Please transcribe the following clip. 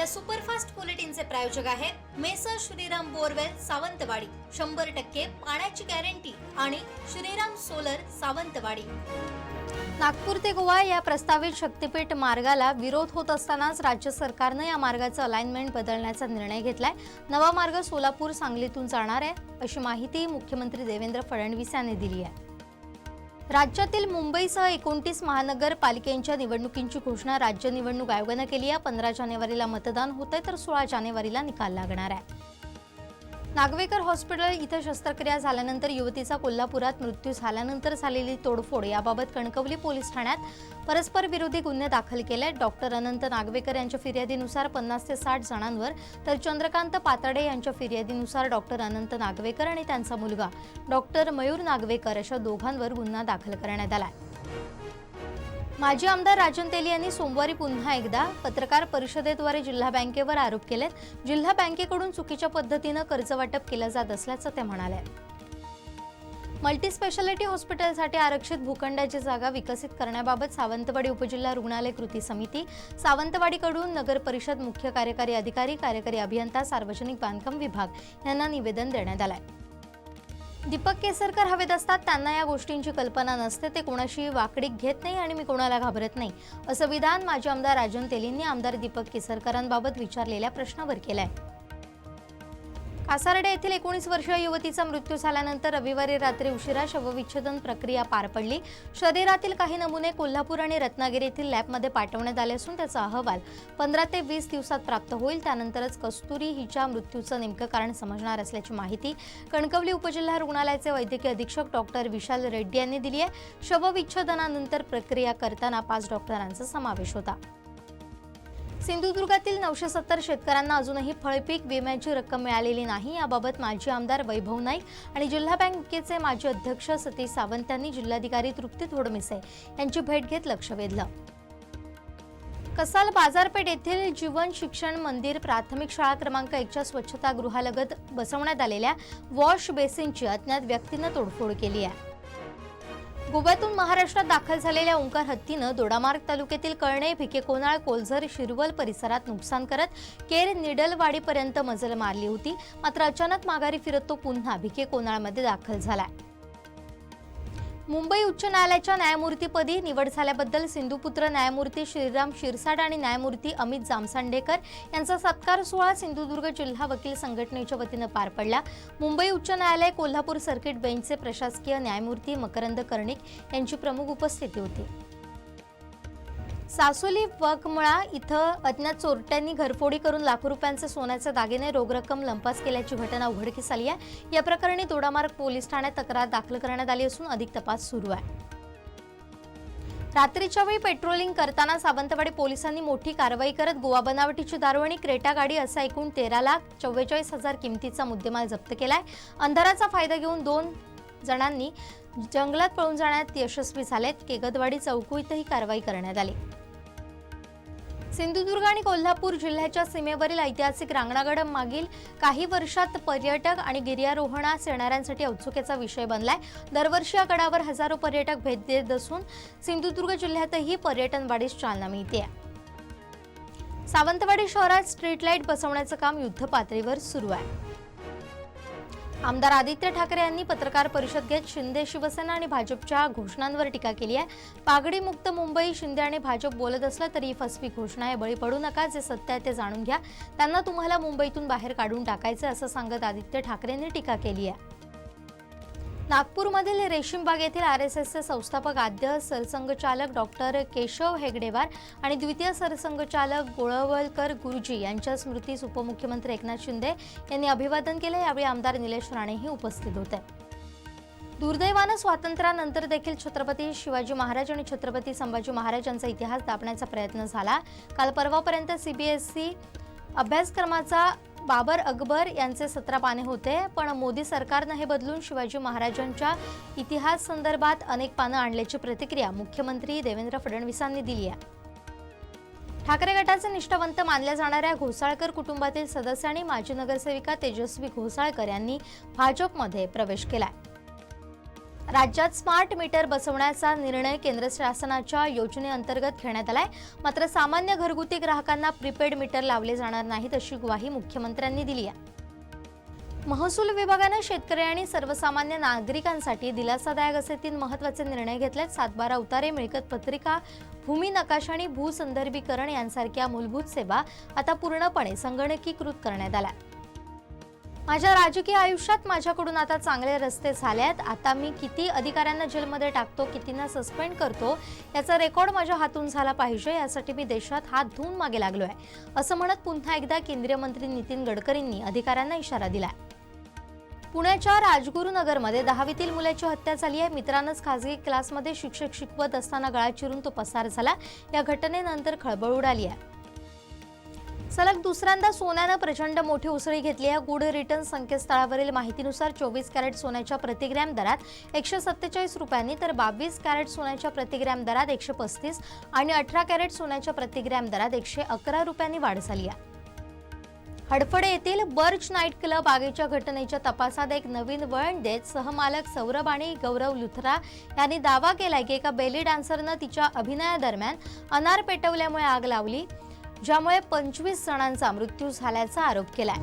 या सुपरफास्ट बुलेटिनचे प्रायोजक आहेत मेसर श्रीराम बोरवेल सावंतवाडी. शंभर टक्के पाण्याची गॅरंटी आणि श्रीराम सोलर सावंतवाडी. नागपूर ते गोवा या प्रस्तावित शक्तीपीठ मार्गाला विरोध होत असतानाच राज्य सरकारनं या मार्गाचं अलाइनमेंट बदलण्याचा निर्णय घेतलाय. नवा मार्ग सोलापूर सांगलीतून जाणार आहे अशी माहिती मुख्यमंत्री देवेंद्र फडणवीस यांनी दिली आहे. राज्यातील मुंबईसह एकोणतीस महानगरपालिकेच्या निवडणुकींची घोषणा राज्य निवडणूक आयोगानं केली आहे. पंधरा जानेवारीला मतदान होत आहे तर सोळा जानेवारीला निकाल लागणार आहे. नागवेकर हॉस्पिटल इथं शस्त्रक्रिया झाल्यानंतर युवतीचा कोल्हापुरात मृत्यू झाल्यानंतर झालेली तोडफोड याबाबत कणकवली पोलीस ठाण्यात परस्पर विरोधी गुन्हे दाखल केले. डॉक्टर अनंत नागवेकर यांच्या फिर्यादीनुसार पन्नास ते साठ जणांवर तर चंद्रकांत पातडे यांच्या फिर्यादीनुसार डॉक्टर अनंत नागवेकर आणि त्यांचा मुलगा डॉक्टर मयूर नागवेकर अशा दोघांवर गुन्हा दाखल करण्यात आला आहे. माजी आमदार राजन तेली यांनी सोमवारी पुन्हा एकदा पत्रकार परिषदेद्वारे जिल्हा बँकेवर आरोप केलेत. जिल्हा बँकेकडून चुकीच्या पद्धतीनं कर्ज वाटप केलं जात असल्याचं ते म्हणाले. मल्टी स्पेशालिटी हॉस्पिटलसाठी आरक्षित भूखंडाची जागा विकसित करण्याबाबत सावंतवाडी उपजिल्हा रुग्णालय कृती समिती सावंतवाडीकडून नगर परिषद मुख्य कार्यकारी अधिकारी कार्यकारी अभियंता सार्वजनिक बांधकाम विभाग यांना निवेदन देण्यात आलं आहे दीपक केसरकर हवेत असतात त्यांना या गोष्टींची कल्पना नसते ते कोणाशी वाकडीक घेत नाही आणि मी कोणाला घाबरत नाही असं विधान माजी आमदार राजन तेलींनी आमदार दीपक केसरकरांबाबत विचारलेल्या प्रश्नावर आहे आसारडे येथील एकोणीस वर्षीय युवतीचा मृत्यू झाल्यानंतर रविवारी रात्री उशिरा शवविच्छेदन प्रक्रिया पार पडली. शरीरातील काही नमुने कोल्हापूर आणि रत्नागिरी येथील लॅबमध्ये पाठवण्यात आले असून त्याचा अहवाल पंधरा ते वीस दिवसात प्राप्त होईल. त्यानंतरच कस्तुरी हिच्या मृत्यूचं नेमकं कारण समजणार असल्याची माहिती कणकवली उपजिल्हा रुग्णालयाचे वैद्यकीय अधीक्षक डॉक्टर विशाल रेड्डी यांनी दिली आहे. शवविच्छेदनानंतर प्रक्रिया करताना पाच डॉक्टरांचा समावेश होता. सिंधुदुर्गातील नऊशे सत्तर शेतकऱ्यांना अजूनही फळपीक विम्याची रक्कम मिळालेली नाही. याबाबत माजी आमदार वैभव नाईक आणि जिल्हा बँकेचे माजी अध्यक्ष सतीश सावंत यांनी जिल्हाधिकारी तृप्ती थोडमिसे यांची भेट घेत लक्ष वेधलं. कसाल बाजारपेठ येथील जीवन शिक्षण मंदिर प्राथमिक शाळा क्रमांक एकच्या स्वच्छतागृहालगत बसवण्यात आलेल्या वॉश बेसिनची अज्ञात व्यक्तीनं तोडफोड केली आहे. गोव्यातून महाराष्ट्रात दाखल झालेल्या ओंकार हत्तीनं दोडामार्ग तालुक्यातील कळणे भिकेकोनाळ कोलझर शिरवल परिसरात नुकसान करत केर निडलवाडीपर्यंत मजल मारली होती. मात्र अचानक माघारी फिरत तो पुन्हा भिकेकोनाळमध्ये दाखल झालाय. मुंबई उच्च न्यायालयाच्या न्यायमूर्तीपदी निवड झाल्याबद्दल सिंधुपुत्र न्यायमूर्ती श्रीराम शिरसाट आणि न्यायमूर्ती अमित जामसांडेकर यांचा सत्कार सोहळा सिंधुदुर्ग जिल्हा वकील संघटनेच्या वतीनं पार पडला. मुंबई उच्च न्यायालय कोल्हापूर सर्किट बेंचचे प्रशासकीय न्यायमूर्ती मकरंद कर्णिक यांची प्रमुख उपस्थिती होती. सासोली वकमळा इथं अज्ञात चोरट्यांनी घरफोडी करून लाखो रुपयांचे सोन्याचे दागिने रोख रक्कम लंपास केल्याची घटना उघडकीस आली आहे. या प्रकरणी दोडामार्ग पोलीस ठाण्यात तक्रार दाखल करण्यात आली असून अधिक तपास सुरू आहे. रात्रीच्या वेळी पेट्रोलिंग करताना सावंतवाडी पोलिसांनी मोठी कारवाई करत गोवा बनावटीची दारू आणि क्रेटा गाडी असा एकूण तेरा लाख चव्वेचाळीस हजार किमतीचा मुद्देमाल जप्त केलाय. अंधाराचा फायदा घेऊन दोन जणांनी जंगलात पळून जाण्यात यशस्वी झालेत. केगदवाडी चौकू इथं ही कारवाई करण्यात आली. सिंधुदुर्ग आणि कोल्हापूर जिल्ह्याच्या सीमेवरील ऐतिहासिक रांगणागड मागील काही वर्षात पर्यटक आणि गिर्यारोहणास येणाऱ्यांसाठी औत्सुक्याचा विषय बनलाय. दरवर्षी या गडावर हजारो पर्यटक भेट देत असून सिंधुदुर्ग जिल्ह्यातही पर्यटन वाढीस चालना मिळते सावंतवाडी शहरात स्ट्रीट लाइट बसवण्याचं काम युद्धपातळीवर सुरू आहे. आमदार आदित्य ठाकरे यांनी पत्रकार परिषद घेत शिंदे शिवसेना आणि भाजपच्या घोषणांवर टीका केली आहे. पागडी मुक्त मुंबई शिंदे आणि भाजप बोलत असलं तरी ही फसवी घोषणा आहे. बळी पडू नका जे सत्य आहे ते जाणून घ्या. त्यांना तुम्हाला मुंबईतून बाहेर काढून टाकायचं असं सांगत आदित्य ठाकरेंनी टीका केली आहे. नागपूरमधील रेशीमबाग येथील आर एस एसचे संस्थापक आद्य सरसंघचालक डॉक्टर केशव हेगडेवार आणि द्वितीय सरसंघचालक गोळवलकर गुरुजी यांच्या स्मृतीस उपमुख्यमंत्री एकनाथ शिंदे यांनी अभिवादन केले. यावेळी आमदार निलेश राणेही उपस्थित होते. दुर्दैवानं स्वातंत्र्यानंतर देखील छत्रपती शिवाजी महाराज आणि छत्रपती संभाजी महाराज यांचा इतिहास दाबण्याचा प्रयत्न झाला. काल परवापर्यंत सीबीएसई अभ्यासक्रमाचा बाबर अकबर यांचे सतरा पाने होते पण मोदी सरकारनं हे बदलून शिवाजी महाराजांच्या इतिहास संदर्भात अनेक पानं आणल्याची प्रतिक्रिया मुख्यमंत्री देवेंद्र फडणवीसांनी दिली आहे. ठाकरे गटाचे निष्ठावंत मानल्या जाणाऱ्या घोसाळकर कुटुंबातील सदस्य आणि माजी नगरसेविका तेजस्वी घोसाळकर यांनी भाजपमध्ये प्रवेश केलाय. राज्यात स्मार्ट मीटर बसवण्याचा निर्णय केंद्र शासनाच्या योजनेअंतर्गत घेण्यात आलाय. मात्र सामान्य घरगुती ग्राहकांना प्रीपेड मीटर लावले जाणार नाहीत अशी ग्वाही मुख्यमंत्र्यांनी दिली आहे. महसूल विभागानं शेतकरी आणि सर्वसामान्य नागरिकांसाठी दिलासादायक असे तीन महत्त्वाचे निर्णय घेतलेत. सातबारा उतारे मिळकत पत्रिका भूमी नकाशा आणि भूसंदर्भीकरण यांसारख्या मूलभूत सेवा आता पूर्णपणे संगणकीकृत करण्यात आल्या. माझ्या राजकीय आयुष्यात माझ्याकडून आता चांगले रस्ते झाले आहेत आता मी किती अधिकाऱ्यांना जेलमध्ये टाकतो कितींना सस्पेंड करतो याचा रेकॉर्ड माझ्या हातून झाला पाहिजे यासाठी मी देशात हात धुवून मागे लागलो आहे असं म्हणत पुन्हा एकदा केंद्रीय मंत्री नितीन गडकरींनी अधिकाऱ्यांना इशारा दिलाय. पुण्याच्या राजगुरुनगरमध्ये दहावीतील मुलाची हत्या झाली आहे. मित्रानंच खासगी क्लासमध्ये शिक्षक शिकवत असताना गळा चिरून तो पसार झाला. या घटनेनंतर खळबळ उडाली आहे. सलग दुसऱ्यांदा सोन्यानं प्रचंड मोठी उसळी घेतली आहे. गुड रिटर्न संकेतस्थळावरील माहितीनुसार चोवीस कॅरेट सोन्याच्या प्रतिग्रॅम दरात एकशे सत्तेचाळीस रुपयांनी तर बावीस कॅरेट सोन्याच्या प्रतिग्रॅम दरात एकशे पस्तीस आणि अठरा कॅरेट सोन्याच्या प्रतिग्रॅम दरात एकशे अकरा रुपयांनी वाढ झाली आहे. हडफडे येथील बर्च नाईट क्लब आगीच्या घटनेच्या तपासात एक नवीन वळण देत सहमालक सौरभ आणि गौरव लुथरा यांनी दावा केलाय की एका बेली डान्सरनं तिच्या अभिनयादरम्यान अनार पेटवल्यामुळे आग लावली. ज्यामुळे पंचवीस जणांचा मृत्यू झाल्याचा आरोप केलाय.